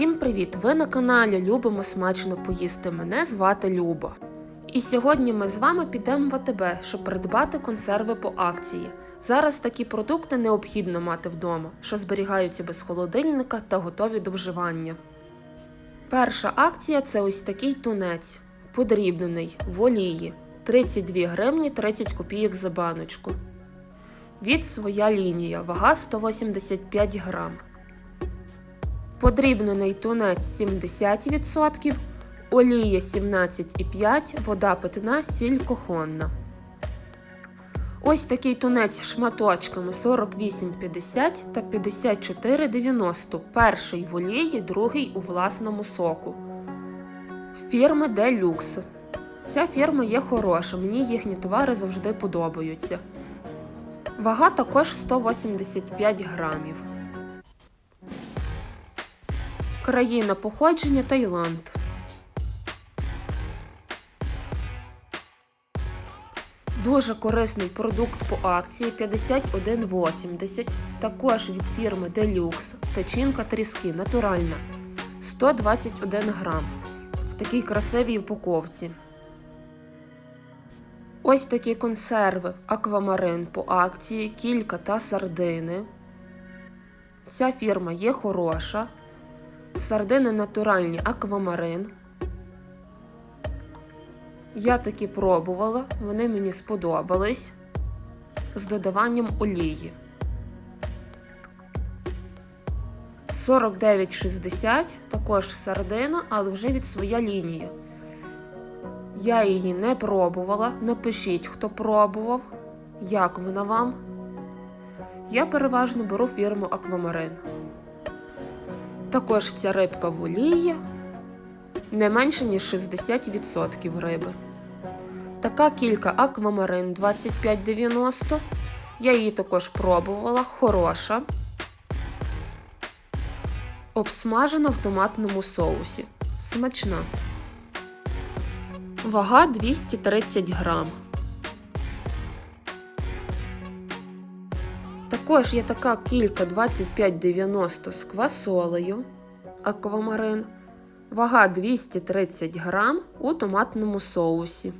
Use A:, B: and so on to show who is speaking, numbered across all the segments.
A: Усім привіт! Ви на каналі Любимо смачно поїсти. Мене звати Люба. І сьогодні ми з вами підемо в АТБ, щоб придбати консерви по акції. Зараз такі продукти необхідно мати вдома, що зберігаються без холодильника та готові до вживання. Перша акція це ось такий тунець, подрібнений в олії 32 гривні 30 копійок за баночку. Від своя лінія, вага 185 грам. Подрібнений тунець 70%, олія 17,5, вода питна, сіль кохонна. Ось такий тунець шматочками 48,50 та 54,90. Перший в олії, другий у власному соку. Фірми Deluxe. Ця фірма є хороша, мені їхні товари завжди подобаються. Вага також 185 грамів. Країна походження Таїланд. Дуже корисний продукт по акції 51,80. Також від фірми Deluxe. Печінка тріски натуральна 121 грам. В такій красивій упаковці. Ось такі консерви Аквамарин по акції, кілька та сардини. Ця фірма є хороша. Сардини натуральні аквамарин. Я такі пробувала, вони мені сподобались з додаванням олії. 49,60 також сардина, але вже від своя лінія. Я її не пробувала. Напишіть, хто пробував, як вона вам. Я переважно беру фірму Аквамарин. Також ця рибка в олії не менше, ніж 60% риби. Така кілька аквамарин 25,90. Я її також пробувала, хороша. Обсмажена в томатному соусі. Смачна. Вага 230 грам. Також є така кілька 25,90 з квасолею аквамарин. Вага 230 грам у томатному соусі.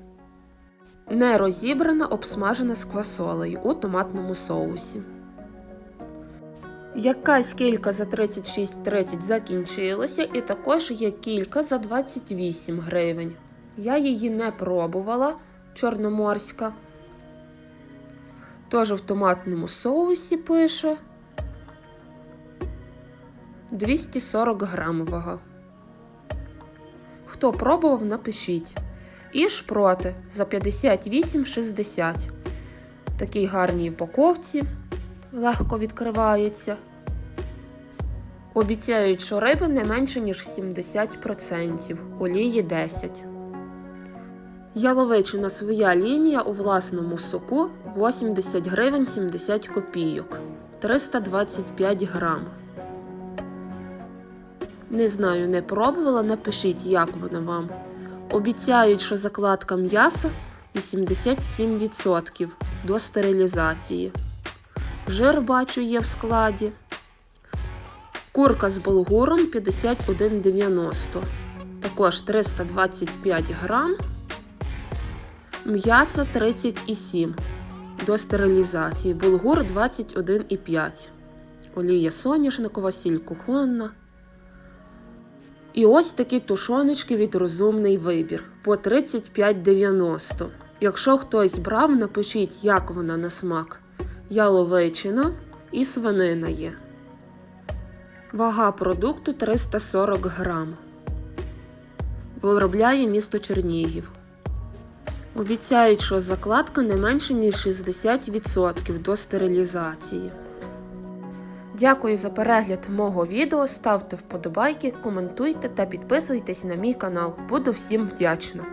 A: Не розібрана, обсмажена з квасолею у томатному соусі. Якась кілька за 36,30 закінчилася, і також є кілька за 28 гривень. Я її не пробувала, чорноморська. Теж в томатному соусі пише 240 грам вага. Хто пробував, напишіть. І шпроти за 58,60. Такій гарній упаковці легко відкривається. Обіцяють, що риби не менше, ніж 70%, олії 10%. Яловичина своя лінія у власному соку 80 гривень 70 копійок 325 грам. Не знаю, не пробувала, напишіть, як вона вам. Обіцяють, що закладка м'яса 87% до стерилізації. Жир бачу є в складі. Курка з булгуром 51,90. Також 325 грам. М'ясо 37 до стерилізації. Булгур 21,5. Олія соняшникова, сіль кухонна. І ось такі тушоночки від розумний вибір по 35,90. Якщо хтось брав, напишіть, як вона на смак. Яловичина і свинина є. Вага продукту 340 грам. Виробляє місто Чернігів. Обіцяють, що закладка не менше, ніж 60% до стерилізації. Дякую за перегляд мого відео. Ставте вподобайки, коментуйте та підписуйтесь на мій канал. Буду всім вдячна!